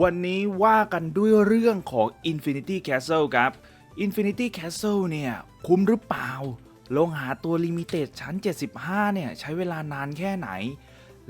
วันนี้ว่ากันด้วยเรื่องของ Infinity Castle ครับ Infinity Castle เนี่ย คุ้มหรือเปล่า ลงหาตัวลิมิเต็ดชั้น 75 เนี่ย ใช้เวลานานแค่ไหน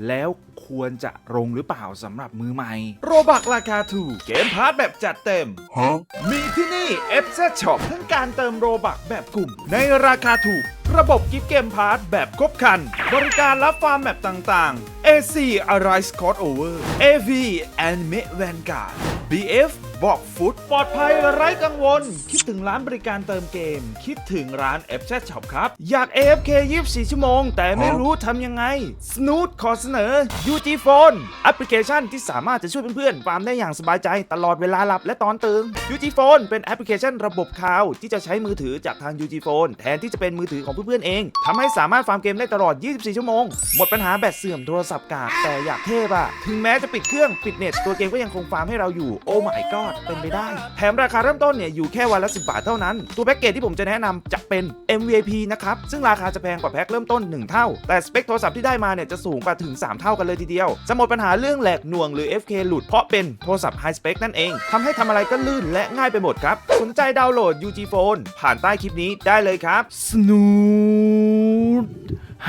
แล้วควรจะลงหรือเปล่าสำหรับมือใหม่ โรบักราคาถูก เกมพาร์ทแบบจัดเต็ม Huh? มีที่นี่ f z Shop ทั้งการเติมโรบักแบบกลุ่ม ในราคาถูก ระบบกิฟต์เกมพาร์ทแบบครบครัน บริการรับฟาร์มแบบต่างๆ AC Arise Scott Over AV Anime Vanguard BF บอกฟุตปลอดภัยไร้กังวล คิดถึงร้านบริการเติมเกม คิดถึงร้าน f z Shop ครับ อยาก AFK 24 ชั่วโมง แต่ไม่รู้ทำยังไง Snoot ขอเสนอ UG Phone แอปพลิเคชันที่สามารถจะช่วยเพื่อนๆฟาร์มได้อย่างสบายใจตลอดเวลาหลับและตอนตื่น UG Phone เป็นแอปพลิเคชันระบบคลาวที่จะใช้มือถือจากทาง UG Phone แทนที่จะเป็นมือถือของเพื่อนๆเองทำให้สามารถฟาร์มเกมได้ตลอด 24 ชั่วโมง หมดปัญหาแบตเสื่อมโทรศัพท์กากแต่อยากเทพอะถึงแม้จะปิดเครื่องปิดเน็ตตัวเกมก็ยังคงฟาร์มให้เราอยู่โอ้ my god เป็นไปได้ แถมราคาเริ่มต้นเนี่ยอยู่แค่วันละ 10 บาทเท่านั้น ตัวแพ็กเกจที่ผมจะแนะนำจะเป็น MVIP นะครับ ซึ่งราคาจะแพงกว่าแพ็คเริ่มต้น 1 เท่า แต่สเปคโทรศัพท์ที่ได้มาเนี่ยจะสูงกว่าถึง 3 เท่ากันเลยทีเดียว จะหมดปัญหาเรื่องแหลกหน่วงหรือ FK หลุดเพราะเป็นโทรศัพท์ไฮสเปคนั่นเองทำให้ทำอะไรก็ลื่นและง่ายไปหมดครับ สนใจดาวน์โหลด UG Phone ผ่านใต้คลิปนี้ได้เลยครับ Snoot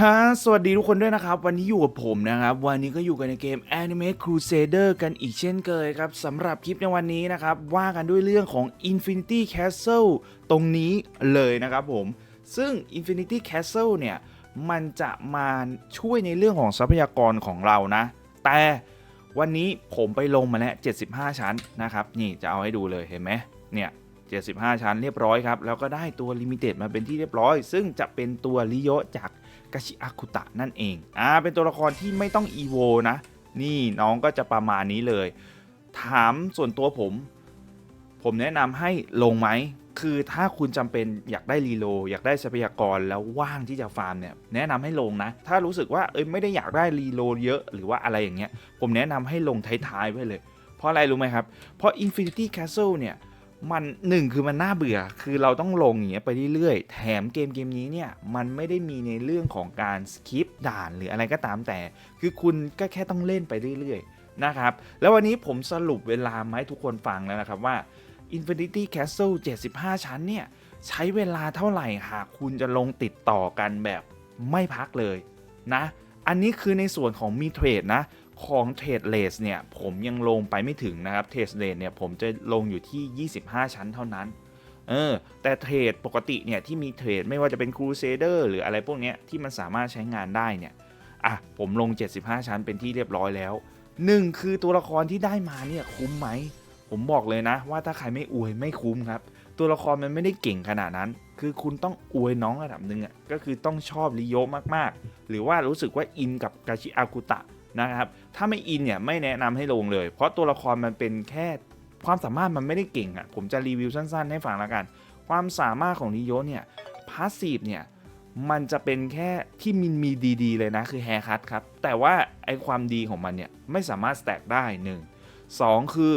ฮะสวัสดีทุกคนด้วยนะครับ วันนี้อยู่กับผมนะครับ วันนี้ก็อยู่กันในเกม Anime Crusader กันอีกเช่นเคยครับสำหรับคลิปในวันนี้นะครับ ว่ากันด้วยเรื่องของ Infinity Castle ตรงนี้เลยนะครับผม ซึ่ง Infinity Castle เนี่ย มันจะมาช่วยในเรื่องของทรัพยากรของเรานะ แต่วันนี้ผมไปลงมาแล้ว 75 ชั้นนะครับ นี่จะเอาให้ดูเลยเห็นไหมเนี่ย75 ชั้นเรียบร้อยครับแล้วก็ได้ตัวลิมิเต็ดมาเป็นที่เรียบร้อย ซึ่งจะเป็นตัวริโยจาก กาชิอากุตะนั่นเองอ่าเป็นตัวละครที่ไม่ต้องอีโวนะ นี่น้องก็จะประมาณนี้เลย ถามส่วนตัวผม ผมแนะนำให้ลงไหม คือถ้าคุณจำเป็นอยากได้รีโล อยากได้ทรัพยากรแล้วว่างที่จะฟาร์มเนี่ยแนะนำให้ลงนะ ถ้ารู้สึกว่าเอ้ยไม่ได้อยากได้รีโลเยอะหรือว่าอะไรอย่างเงี้ย ผมแนะนำให้ลงท้ายๆไว้เลย เพราะอะไรรู้ไหมครับ เพราะ Infinity Castle เนี่ย มันหนึ่งคือมันน่าเบื่อ คือเราต้องลงอย่างเงี้ยไปเรื่อยๆ แถมเกมเกมนี้เนี่ย มันไม่ได้มีในเรื่องของการสคิปด่านหรืออะไรก็ตามแต่ คือคุณก็แค่ต้องเล่นไปเรื่อยๆ นะครับ แล้ววันนี้ผมสรุปเวลามาให้ทุกคนฟังแล้วนะครับว่า Infinity Castle 75 ชั้นเนี่ย ใช้เวลาเท่าไหร่หากคุณจะลงติดต่อกันแบบไม่พักเลยนะ อันนี้คือในส่วนของมีเทรดนะ ของเทรดเลสเนี่ยผมยังลงไปไม่ถึงนะครับเทรดเลสเนี่ยผมจะลงอยู่ที่ 25 ชั้นเท่านั้นเออแต่เทรดปกติเนี่ยที่มีเทรดไม่ว่าจะเป็น Crusader หรืออะไรพวกเนี้ยที่มันสามารถใช้งานได้เนี่ยอะผมลง 75 ชั้นเป็นที่เรียบร้อยแล้วหนึ่งคือตัวละครที่ได้มาเนี่ยคุ้มไหม ผมบอกเลยนะ ว่าถ้าใครไม่อวยไม่คุ้มครับ ตัวละครมันไม่ได้เก่งขนาดนั้น คือคุณต้องอวยน้องระดับหนึ่งอะก็คือต้องชอบริโยมากๆ หรือว่ารู้สึกว่าอินกับกาชิอากุตะ นะครับ ถ้าไม่อินเนี่ยไม่แนะนำให้ลงเลย เพราะตัวละครมันเป็นแค่ความสามารถมันไม่ได้เก่งอะ ผมจะรีวิวสั้นๆ ให้ฟังแล้วกัน ความสามารถของริโยเนี่ยพาสซีฟเนี่ยมันจะเป็นแค่ที่มินมีดีๆ เลยนะ คือแฮร์คัตครับ แต่ว่าไอความดีของมันเนี่ยไม่สามารถแตกได้หนึ่งสองคือ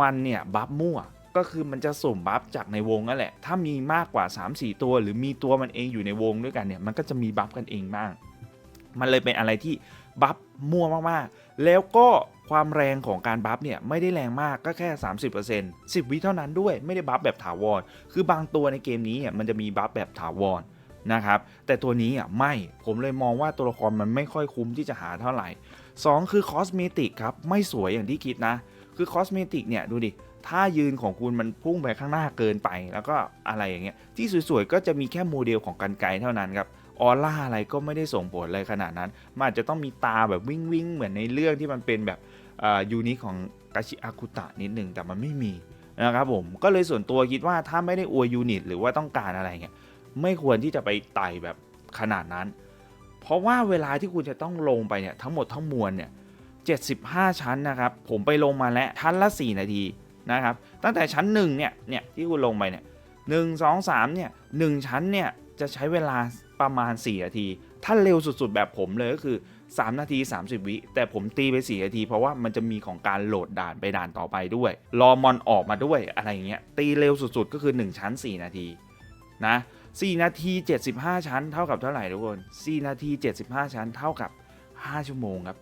มันเนี่ยบัฟมั่วก็คือมันจะสุ่มบัฟจากในวงนั่นแหละ ถ้ามีมากกว่า 3-4 ตัว หรือมีตัวมันเองอยู่ในวงด้วยกันเนี่ย มันก็จะมีบัฟกันเองบ้าง มันเลยเป็นอะไรที่ บัฟมั่วมากๆ แล้วก็ความแรงของการบัฟเนี่ยไม่ได้แรงมากก็แค่ 30% 10 วิเท่านั้นด้วยไม่ได้บัฟแบบถาวร คือบางตัวในเกมนี้อะมันจะมีบัฟแบบถาวรนะครับ แต่ตัวนี้อะไม่ผมเลยมองว่าตัวละครมันไม่ค่อยคุ้มที่จะหาเท่าไหร่ 2 คือคอสเมติกครับ ไม่สวยอย่างที่คิดนะ คือคอสเมติกเนี่ยดูดิถ้ายืนของคุณมันพุ่งไปข้างหน้าเกินไป แล้วก็อะไรอย่างเงี้ยที่สวยๆก็จะมีแค่โมเดลของกันไกเท่านั้นครับ ออร่าอะไรก็ไม่ได้ส่งผลเลยขนาดนั้นมันอาจจะต้องมีตาแบบวิ่งวิ่งเหมือนในเรื่องที่มันเป็นแบบยูนิของกาชิอากุตะนิดหนึ่งแต่มันไม่มีนะครับผมก็เลยส่วนตัวคิดว่าถ้าไม่ได้อวยยูนิตหรือว่าต้องการอะไรเงี้ยไม่ควรที่จะไปไต่แบบขนาดนั้น เพราะว่าเวลาที่คุณจะต้องลงไปเนี่ยทั้งหมดทั้งมวลเนี่ย75 ชั้นนะครับผมไปลงมาแล้วชั้นละ 4 นาทีนะครับตั้งแต่ชั้น1เนี่ยเนี่ยที่คุณลงไปเนี่ยหนึ่งสองสามเนี่ยหนึ่งชั้นเนี่ยจะใช้เวลา ประมาณ 4 นาที ถ้าเร็วสุดๆ แบบผมเลยก็คือ 3 นาที 30 วิ แต่ผมตีไป 4 นาที เพราะว่ามันจะมีของการโหลดด่านไปด่านต่อไปด้วย รอมอนออกมาด้วยอะไรอย่างเงี้ย ตีเร็วสุดๆ ก็คือ 1 ชั้น 4 นาทีนะ4นาที 75 ชั้นเท่ากับเท่าไหร่ทุกคน 4 นาที 75 ชั้นเท่ากับ 5 ชั่วโมงครับ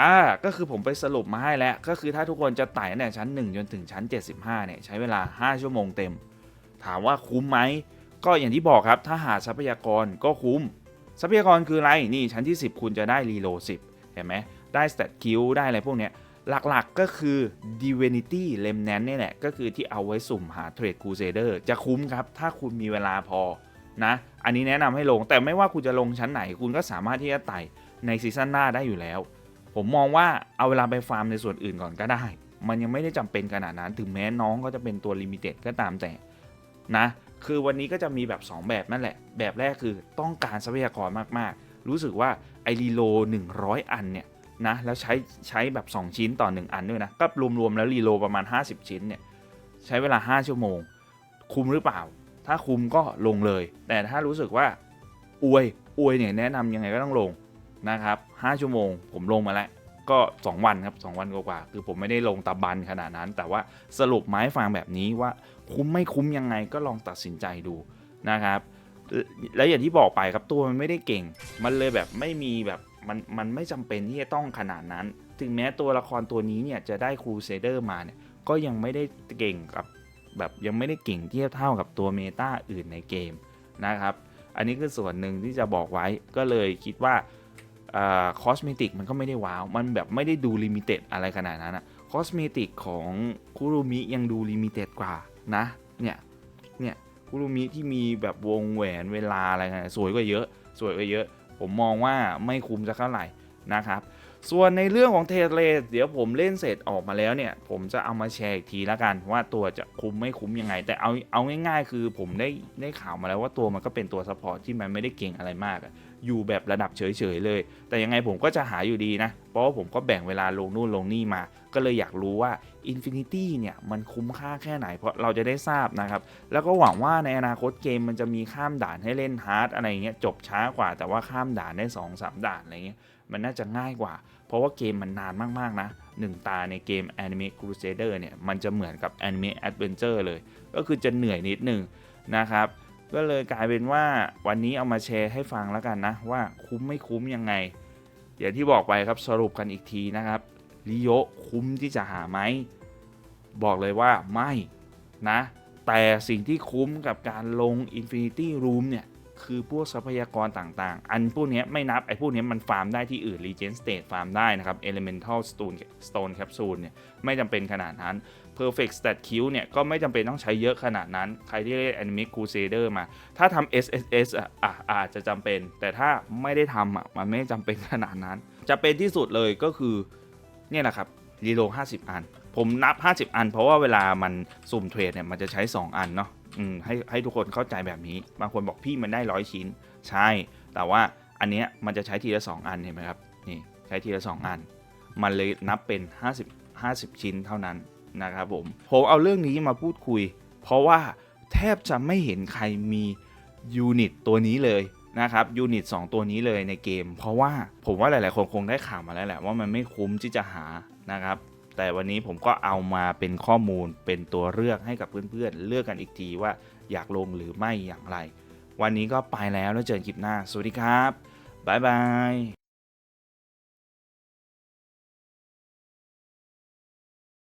อ่าก็คือผมไปสรุปมาให้แล้ว ก็คือถ้าทุกคนจะไต่ตั้งแต่ชั้น 1 จนถึงชั้น 75เนี่ยใช้เวลา 5 ชั่วโมงเต็ม ถามว่าคุ้มไหม ก็อย่างที่บอกครับถ้าหาทรัพยากรก็คุ้ม ทรัพยากรคืออะไรนี่ชั้นที่ 10 คุณจะได้รีโล10 เห็นไหมได้สเตตคิวได้อะไรพวกเนี้ยหลักๆก็คือ Divinity Remnant นี่แหละ ก็คือที่เอาไว้สุ่มหาเทรด Crusader จะคุ้มครับ ถ้าคุณมีเวลาพอนะ อันนี้แนะนำให้ลง แต่ไม่ว่าคุณจะลงชั้นไหน คุณก็สามารถที่จะไต่ในซีซั่นหน้าได้อยู่แล้ว ผมมองว่าเอาเวลาไปฟาร์มในส่วนอื่นก่อนก็ได้ มันยังไม่ได้จำเป็นขนาดนั้น ถึงแม้น้องก็จะเป็นตัวลิมิเต็ดก็ตามแต่นะ คือวันนี้ก็จะมีแบบ 2 แบบนั่นแหละ แบบแรกคือต้องการทรัพยากรมากๆ รู้สึกว่าไอรีโล100 อันเนี่ยนะแล้วใช้ใช้แบบ 2 ชิ้นต่อ 1 อันด้วยนะ ก็รวมๆแล้วรีโลประมาณ 50 ชิ้นเนี่ยใช้เวลา 5 ชั่วโมง คุมหรือเปล่า ถ้าคุมก็ลงเลย แต่ถ้ารู้สึกว่าอวยอวยเนี่ยแนะนำยังไงก็ต้องลงนะครับ 5 ชั่วโมง ผมลงมาแล้ว ก็ 2 วันครับ 2 วันกว่าๆคือผมไม่ได้ลงตะบันขนาดนั้น แต่ว่าสรุปไม้ฟังแบบนี้ว่าคุ้มไม่คุ้มยังไงก็ลองตัดสินใจดูนะครับและอย่างที่บอกไปครับตัวมันไม่ได้เก่ง มันเลยแบบไม่มีแบบมันมันไม่จำเป็นที่จะต้องขนาดนั้น ถึงแม้ตัวละครตัวนี้เนี่ยจะได้ครูเซเดอร์มาเนี่ยก็ยังไม่ได้เก่งกับแบบยังไม่ได้เก่งเทียบเท่ากับตัวเมตาอื่นในเกมนะครับ อันนี้คือส่วนหนึ่งที่จะบอกไว้ก็เลยคิดว่า คอสเมติกมันก็ไม่ได้ว้าว มันแบบไม่ได้ดูลิมิเต็ดอะไรขนาดนั้นอะคอสเมติกของคุรุมิยังดูลิมิเต็ดกว่านะ เนี่ย เนี่ยคุรุมิที่มีแบบวงแหวนเวลาอะไรกันสวยกว่าเยอะ สวยกว่าเยอะ ผมมองว่าไม่คุ้มสักเท่าไหร่นะครับ ส่วนในเรื่องของเทเลเดี๋ยวผมเล่นเสร็จออกมาแล้วเนี่ย ผมจะเอามาแชร์อีกทีแล้วกัน ว่าตัวจะคุ้มไม่คุ้มยังไง แต่เอาเอาง่ายๆ คือผมได้ได้ข่าวมาแล้วว่าตัวมันก็เป็นตัวซัพพอร์ตที่มันไม่ได้เก่งอะไรมากอะอยู่แบบระดับเฉยๆเลย แต่ยังไงผมก็จะหาอยู่ดีนะเพราะว่าผมก็แบ่งเวลาลงนู่นลงนี่มา ก็เลยอยากรู้ว่า Infinity เนี่ยมันคุ้มค่าแค่ไหน เพราะเราจะได้ทราบนะครับ แล้วก็หวังว่าในอนาคตเกมมันจะมีข้ามด่านให้เล่นฮาร์ดอะไรเงี้ยจบช้ากว่า แต่ว่าข้ามด่านได้2อสด่านอะไรเงี้ยมันน่าจะง่ายกว่า เพราะว่าเกมมันนานมาก ๆ นะหนึ่งตาในเกม Anime Crusader เนี่ย มันจะเหมือนกับ Anime Adventure เลย ก็คือจะเหนื่อยนิดนึงนะครับ ก็เลยกลายเป็นว่าวันนี้เอามาแชร์ให้ฟังแล้วกันนะ ว่าคุ้มไม่คุ้มยังไง อย่างที่บอกไปครับสรุปกันอีกทีนะครับริโยคุ้มที่จะหาไหม บอกเลยว่าไม่นะ แต่สิ่งที่คุ้มกับการลง Infinity Room เนี่ย คือพวกทรัพยากรต่างๆ อันพวกนี้ไม่นับ ไอ้พวกนี้มันฟาร์มได้ที่อื่น Regen State ฟาร์มได้นะครับ Elemental Stone Stone Capsule เนี่ย ไม่จำเป็นขนาดนั้น Perfect Stat Q เนี่ยก็ไม่จำเป็นต้องใช้เยอะขนาดนั้น ใครที่เล่น Anime Crusader มา ถ้าทำ SSS อะอะอาจจะจำเป็น แต่ถ้าไม่ได้ทำอะมันไม่จำเป็นขนาดนั้น จะเป็นที่สุดเลยก็คือเนี่ยแหละครับรีโล50 อัน ผมนับ 50 อัน เพราะว่าเวลามันสุ่มเทรดเนี่ยมันจะใช้ 2 อันเนาะอืมให้ให้ทุกคนเข้าใจแบบนี้ บางคนบอกพี่มันได้ร้อยชิ้น ใช่ แต่ว่าอันเนี้ยมันจะใช้ทีละ 2 อันเห็นไหมครับนี่ใช้ทีละ 2 อัน มันเลยนับเป็น 50 50 ชิ้นเท่านั้น นะครับผม ผมเอาเรื่องนี้มาพูดคุย เพราะว่าแทบจะไม่เห็นใครมียูนิตตัวนี้เลยนะครับยูนิต2ตัวนี้เลยในเกม เพราะว่าผมว่าหลาย ๆ คนคงได้ข่าวมาแล้วแหละว่ามันไม่คุ้มที่จะหานะครับ แต่วันนี้ผมก็เอามาเป็นข้อมูลเป็นตัวเลือกให้กับเพื่อน ๆ เลือกกันอีกทีว่าอยากลงหรือไม่อย่างไร วันนี้ก็ไปแล้วแล้วเจอกันคลิปหน้า สวัสดีครับบ๊ายบาย